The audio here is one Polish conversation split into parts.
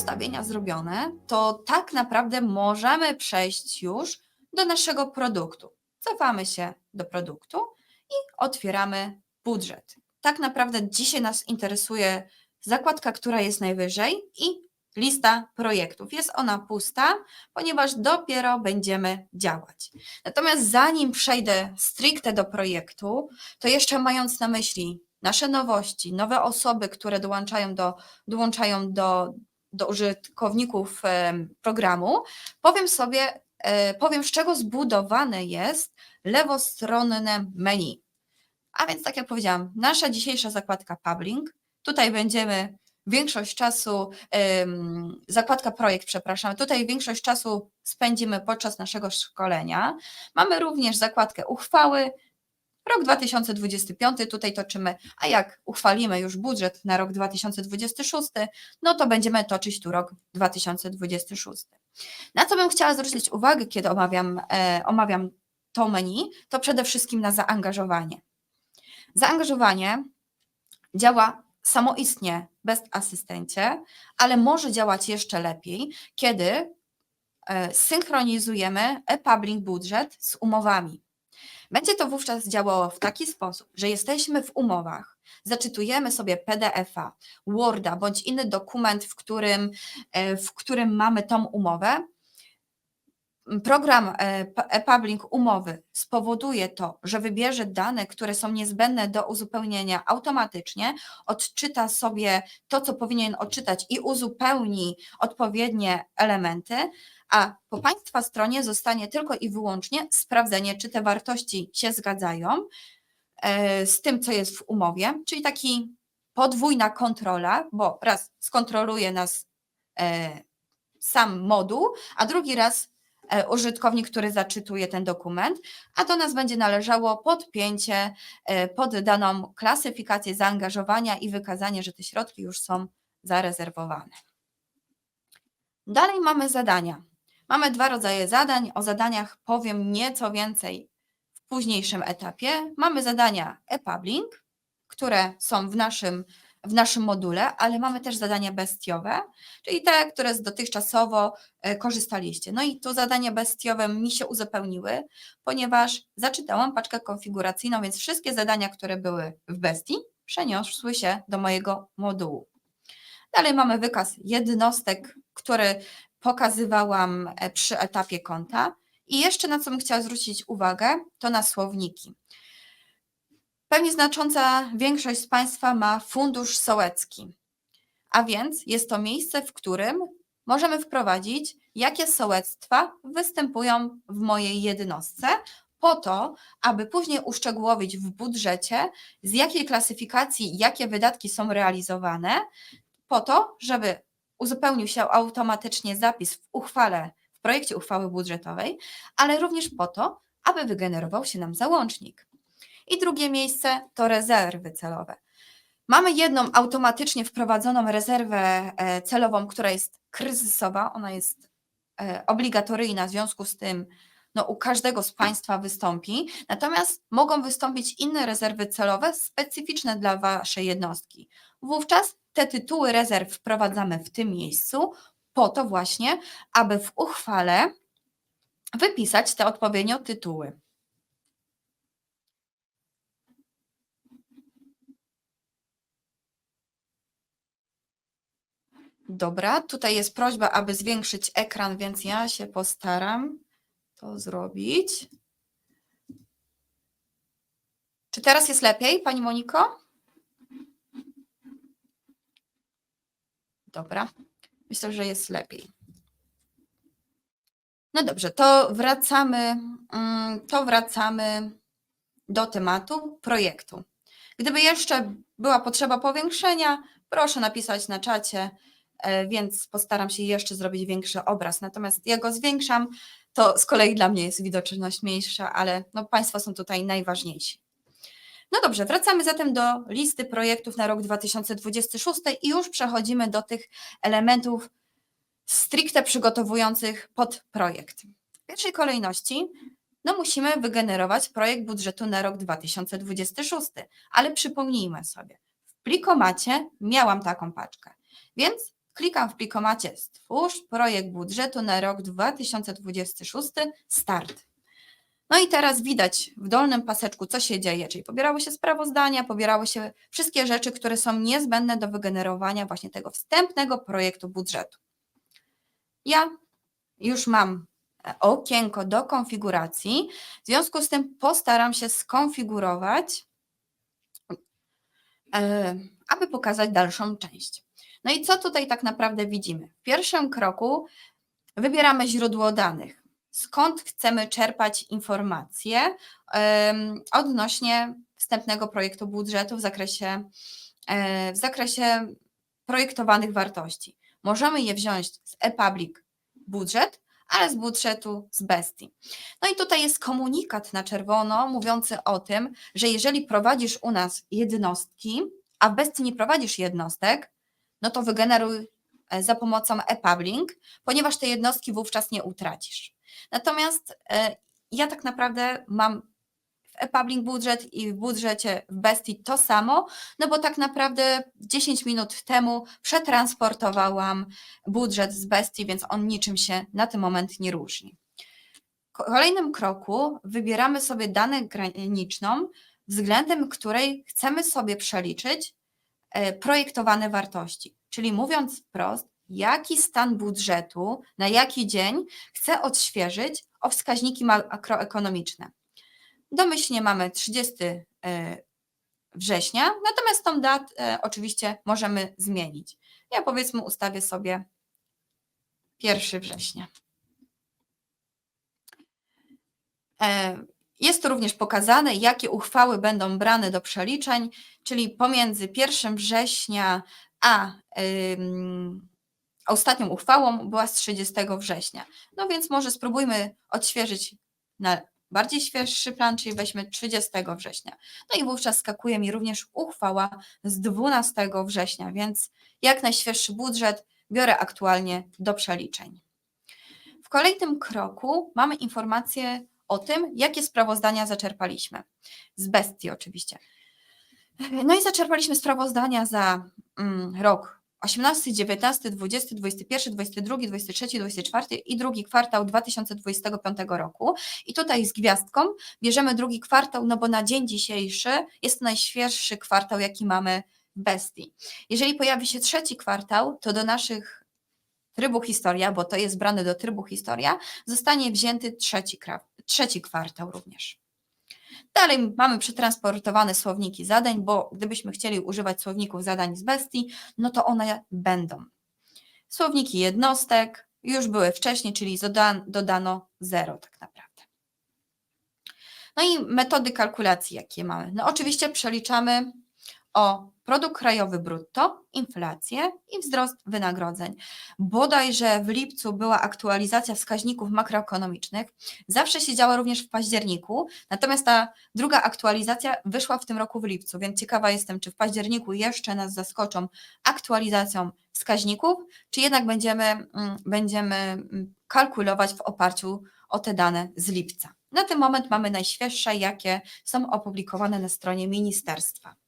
ustawienia zrobione, to tak naprawdę możemy przejść już do naszego produktu. Cofamy się do produktu i otwieramy budżet. Tak naprawdę dzisiaj nas interesuje zakładka, która jest najwyżej i lista projektów. Jest ona pusta, ponieważ dopiero będziemy działać. Natomiast zanim przejdę stricte do projektu, to jeszcze mając na myśli nasze nowości, nowe osoby, które dołączają do, dołączają do, do użytkowników em, programu, powiem sobie, e, powiem z czego zbudowane jest lewostronne menu. A więc tak jak powiedziałam, nasza dzisiejsza zakładka Publing, tutaj będziemy większość czasu, zakładka projekt, przepraszam, tutaj większość czasu spędzimy podczas naszego szkolenia. Mamy również zakładkę uchwały, rok 2025, tutaj toczymy, a jak uchwalimy już budżet na rok 2026, no to będziemy toczyć tu rok 2026. Na co bym chciała zwrócić uwagę, kiedy omawiam, e, omawiam to menu, to przede wszystkim na zaangażowanie. Zaangażowanie działa samoistnie bez asystencie, ale może działać jeszcze lepiej, kiedy e, synchronizujemy e-public budżet z umowami. Będzie to wówczas działało w taki sposób, że jesteśmy w umowach, zaczytujemy sobie PDF-a, Worda bądź inny dokument, w którym, e, w którym mamy tą umowę. Program e, p- e-public umowy spowoduje to, że wybierze dane, które są niezbędne do uzupełnienia automatycznie, odczyta sobie to, co powinien odczytać i uzupełni odpowiednie elementy, a po Państwa stronie zostanie tylko i wyłącznie sprawdzenie, czy te wartości się zgadzają e, z tym, co jest w umowie, czyli taki podwójna kontrola, bo raz skontroluje nas e, sam moduł, a drugi raz e, użytkownik, który zaczytuje ten dokument, a do nas będzie należało podpięcie e, pod daną klasyfikację zaangażowania i wykazanie, że te środki już są zarezerwowane. Dalej mamy zadania. Mamy dwa rodzaje zadań. O zadaniach powiem nieco więcej w późniejszym etapie. Mamy zadania e-publing, które są w naszym, w naszym module, ale mamy też zadania bestiowe, czyli te, które dotychczasowo e, korzystaliście. No i tu zadania bestiowe mi się uzupełniły, ponieważ zaczytałam paczkę konfiguracyjną, więc wszystkie zadania, które były w bestii, przeniosły się do mojego modułu. Dalej mamy wykaz jednostek, który pokazywałam e, przy etapie konta. I jeszcze na co bym chciała zwrócić uwagę, to na słowniki. Pewnie znacząca większość z Państwa ma fundusz sołecki, a więc jest to miejsce, w którym możemy wprowadzić, jakie sołectwa występują w mojej jednostce, po to, aby później uszczegółowić w budżecie, z jakiej klasyfikacji, jakie wydatki są realizowane, po to, żeby uzupełnił się automatycznie zapis w uchwale, w projekcie uchwały budżetowej, ale również po to, aby wygenerował się nam załącznik. I drugie miejsce to rezerwy celowe. Mamy jedną automatycznie wprowadzoną rezerwę e, celową, która jest kryzysowa, ona jest e, obligatoryjna, w związku z tym no, u każdego z Państwa wystąpi, natomiast mogą wystąpić inne rezerwy celowe specyficzne dla Waszej jednostki. Wówczas te tytuły rezerw wprowadzamy w tym miejscu, po to właśnie, aby w uchwale wypisać te odpowiednio tytuły. Dobra, tutaj jest prośba, aby zwiększyć ekran, więc ja się postaram to zrobić. Czy teraz jest lepiej, Pani Moniko? Dobra, myślę, że jest lepiej. No dobrze, to wracamy, mm, to wracamy do tematu projektu. Gdyby jeszcze była potrzeba powiększenia, proszę napisać na czacie, więc postaram się jeszcze zrobić większy obraz. Natomiast jak go zwiększam, to z kolei dla mnie jest widoczność mniejsza, ale no, Państwo są tutaj najważniejsi. No dobrze, wracamy zatem do listy projektów na rok 2026 i już przechodzimy do tych elementów stricte przygotowujących pod projekt. W pierwszej kolejności no musimy wygenerować projekt budżetu na rok 2026, ale przypomnijmy sobie, w plikomacie miałam taką paczkę, więc Klikam w plikomacie Stwórz projekt budżetu na rok 2026 Start. No i teraz widać w dolnym paseczku, co się dzieje, czyli pobierały się sprawozdania, pobierały się wszystkie rzeczy, które są niezbędne do wygenerowania właśnie tego wstępnego projektu budżetu. Ja już mam e, okienko do konfiguracji, w związku z tym postaram się skonfigurować, e, aby pokazać dalszą część. No i co tutaj tak naprawdę widzimy? W pierwszym kroku wybieramy źródło danych. Skąd chcemy czerpać informacje odnośnie wstępnego projektu budżetu w zakresie, e, w zakresie projektowanych wartości? Możemy je wziąć z ePublic budżet, ale z budżetu z Bestii. No i tutaj jest komunikat na czerwono mówiący o tym, że jeżeli prowadzisz u nas jednostki, a w Bestii nie prowadzisz jednostek, no to wygeneruj e, za pomocą ePublic, ponieważ te jednostki wówczas nie utracisz. Natomiast e, ja tak naprawdę mam w ePublic budżet i w budżecie w Bestii to samo, no bo tak naprawdę 10 minut temu przetransportowałam budżet z Bestii, więc on niczym się na ten moment nie różni. W kolejnym kroku wybieramy sobie danę graniczną, względem której chcemy sobie przeliczyć projektowane wartości. Czyli mówiąc wprost, jaki stan budżetu na jaki dzień chcę odświeżyć o wskaźniki makroekonomiczne. Domyślnie mamy 30 e, września, natomiast tą datę oczywiście możemy zmienić. Ja powiedzmy ustawię sobie 1 września. Jest również pokazane, jakie uchwały będą brane do przeliczeń, czyli pomiędzy 1 września a ostatnią uchwałą była z 30 września. No więc może spróbujmy odświeżyć na bardziej świeższy plan, czyli weźmy 30 września. No i wówczas skakuje mi również uchwała z 12 września, więc jak najświeższy budżet biorę aktualnie do przeliczeń. W kolejnym kroku mamy informację o tym, jakie sprawozdania zaczerpaliśmy. Z bestii oczywiście. No i zaczerpaliśmy sprawozdania za mm, rok 18, 19, 20, 21, 22, 23, 24 i drugi kwartał 2025 roku. I tutaj z gwiazdką bierzemy drugi kwartał, no bo na dzień dzisiejszy jest najświeższy kwartał, jaki mamy w Bestii. Jeżeli pojawi się trzeci kwartał, to do naszych trybu historia, bo to jest brane do trybu historia, zostanie wzięty trzeci, kra- trzeci kwartał również. Dalej mamy przetransportowane słowniki zadań, bo gdybyśmy chcieli używać słowników zadań z bestii, no to one będą. Słowniki jednostek już były wcześniej, czyli doda- dodano zero tak naprawdę. No i metody kalkulacji, jakie mamy? No oczywiście przeliczamy o produkt krajowy brutto, inflację i wzrost wynagrodzeń. Bodajże w lipcu była aktualizacja wskaźników makroekonomicznych. Zawsze się działa również w październiku, natomiast ta druga aktualizacja wyszła w tym roku w lipcu, więc ciekawa jestem, czy w październiku jeszcze nas zaskoczą aktualizacją wskaźników, czy jednak będziemy, mm, będziemy mm, kalkulować w oparciu o te dane z lipca. Na ten moment mamy najświeższe, jakie są opublikowane na stronie ministerstwa.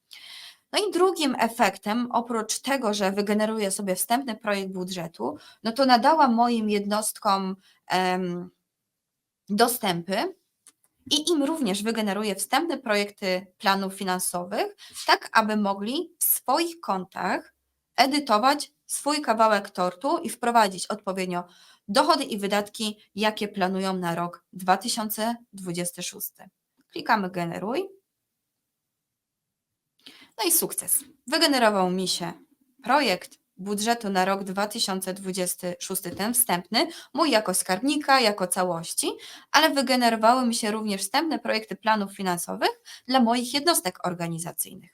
No i drugim efektem, oprócz tego, że wygeneruję sobie wstępny projekt budżetu, no to nadałam moim jednostkom em, dostępy i im również wygeneruję wstępne projekty planów finansowych, tak aby mogli w swoich kontach edytować swój kawałek tortu i wprowadzić odpowiednio dochody i wydatki, jakie planują na rok 2026. Klikamy generuj. No i sukces. Wygenerował mi się projekt budżetu na rok 2026, ten wstępny, mój jako skarbnika, jako całości, ale wygenerowały mi się również wstępne projekty planów finansowych dla moich jednostek organizacyjnych.